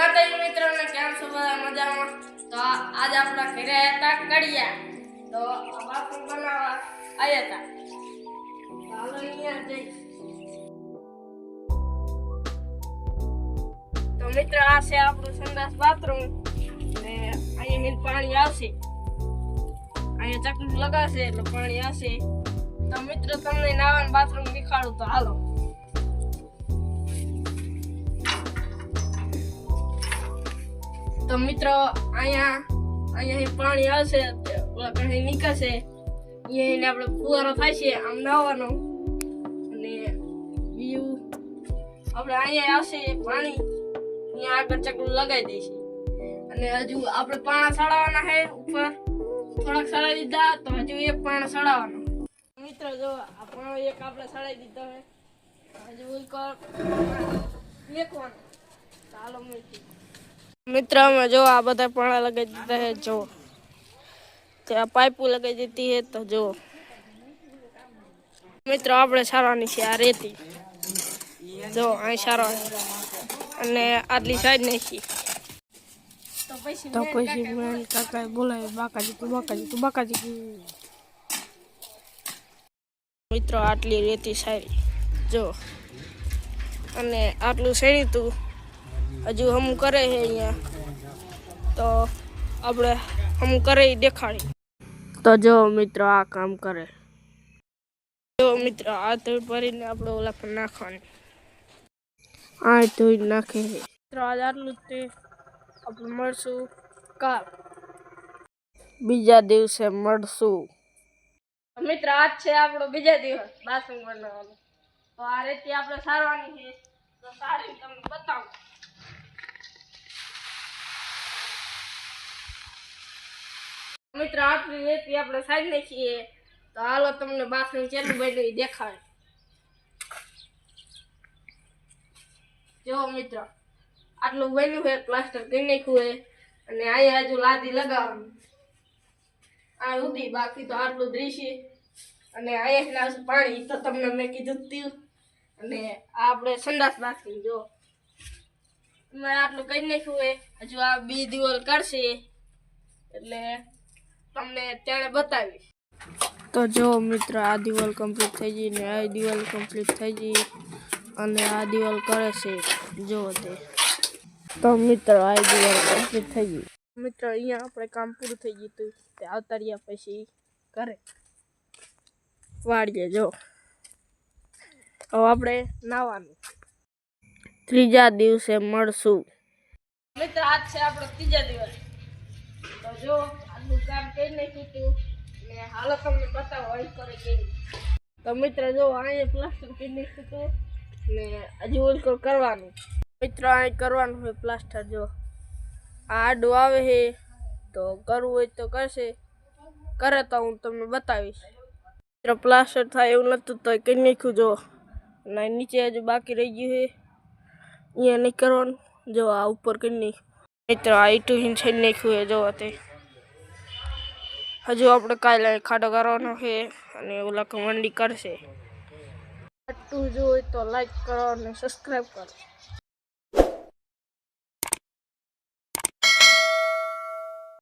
માતાજી મિત્રોને કેમ છો? બધા મજામાં? તો આજે આપણા ઘરે હતા કડિયા. તો બાથરૂમ બનાવવા આવ્યા હતા. અહીંયા જઈ તો મિત્ર, આ છે આપણું સંદાસ બાથરૂમ. ને અહીંયા પાણી આવશે. અહીંયા ચકલું લગાવશે એટલે પાણી આવશે. તો મિત્ર, તમને નાવાનું બાથરૂમ દેખાડું તો હાલો. તો મિત્રો, અહીંયા અહીંયા પાણી આવશે ઓલા કઈ નીકળશે. એને આપણે ફુવારો થાય છે, આમ નાવાનો. અને બીજું આપણે અહીંયા આવશે પાણી. અહીંયા આગળ ચકલું લગાવી દઈશું. અને હજુ આપણે પાણા ચડાવવાના છે ઉપર. થોડાક ચડાવી દીધા, તો હજુ એક પાણા સડાવવાનો. મિત્રો, જો, આ પાણો એક આપણે સડાવી દીધો છે. હજુ એક મેકવાનો. ચાલો, મૂકી. મિત્ર જો આ બધા પાણા લગાવી દીધા હે જો. ત્યાં પાઇપો લગાવી દીધી હે તો જો. મિત્રો આપણે સારવાની છે આ રેતી. જો અહીં સારવા અને આટલી સાઈડ નાખી. તો પછી મેં કાકા બોલાવે બાકાજી તું બાકાજી તું બાકાજી મિત્રો આટલી રેતી સારી. જો. અને આટલું શેરી તું હજુ હમ કરે છે અહીંયા. તો આપણે હમ કરે ઈ દેખાડી. તો જો મિત્રો આ કામ કરે. જો મિત્રો આ ધોઈ ભરીને આપણે ઓલા પર નાખવાની. આ ધોઈ નાખે છે. મિત્રો આજ આટલું જ તે આપણે મળશું કાલ. બીજા દિવસે મળશું. મિત્ર આજ છે આપણો બીજા દિવસ બાથરૂમ બનાવવાનો તો આ રીતે આપણે સારવાની છે. તો સારી, તમને બતાવું. મિત્ર, આપણી રેતી આપણે સારી નાખીએ. તો હાલો તમને બાથરૂમ ચેલું બન્યું એ દેખાડે. જો મિત્ર, આટલું બન્યું હોય, પ્લાસ્ટર કરી નાખ્યું હોય, અને અહીંયા હજુ લાદી લગાવવાની. આ સુધી બાકી તો આટલું દ્રીશી અને અહીંયા પાણી તો તમને મેં કીધું જ તું. અને આ આપણે સંડાસ બાથરૂમ જો. મેં આટલું કરી નાખ્યું હોય, હજુ આ બી દિવાલ કરશે એટલે તમને તેણે બતાવીશ. તો જો મિત્ર આ દિવાલ કમ્પ્લીટ થઈ ગઈ ને આ દિવાલ કમ્પ્લીટ થઈ ગઈ અને આ દિવાલ કરે છે. જો તે. તો મિત્ર આ દિવાલ કમ્પ્લીટ થઈ ગઈ. મિત્ર અહીંયા આપણે કામ પૂરું થઈ ગયું હતું. તે આવતા રહ્યા પછી કરે વાળીએ જો. હવે આપણે નાવાનું. ત્રીજા દિવસે મળશું. મિત્ર આજ છે આપણો ત્રીજા દિવસ. તો જો આજનું કામ કરી નાખ્યું હતું ને હાલો તમને બતાવો, અહીં કરે કેવી. તો મિત્ર, જો અહીંયા પ્લાસ્ટર કરી નાખ્યું હતું. ને હજુ ઓલકો કરવાનું. મિત્ર અહીં કરવાનું હોય પ્લાસ્ટર જો. આ આડું આવે છે તો કરવું હોય તો કરશે. કરે તો હું તમને બતાવીશ. મિત્ર પ્લાસ્ટર થાય એવું નહોતું તો કરી નાખ્યું, જો. અને નીચે હજુ બાકી રહી ગયું છે અહીંયા નહીં કરવાનું. જો, આ ઉપર કરી નાખ્યું. મિત્ર, આ ઇટુ હિન નાખ્યું છે જો તે. હજુ આપણે કાલે ખાડો કરવાનો છે અને ઓલા કમંડી કરશે. આટલું જોઈ તો લાઈક કરો અને સબસ્ક્રાઈબ કરો.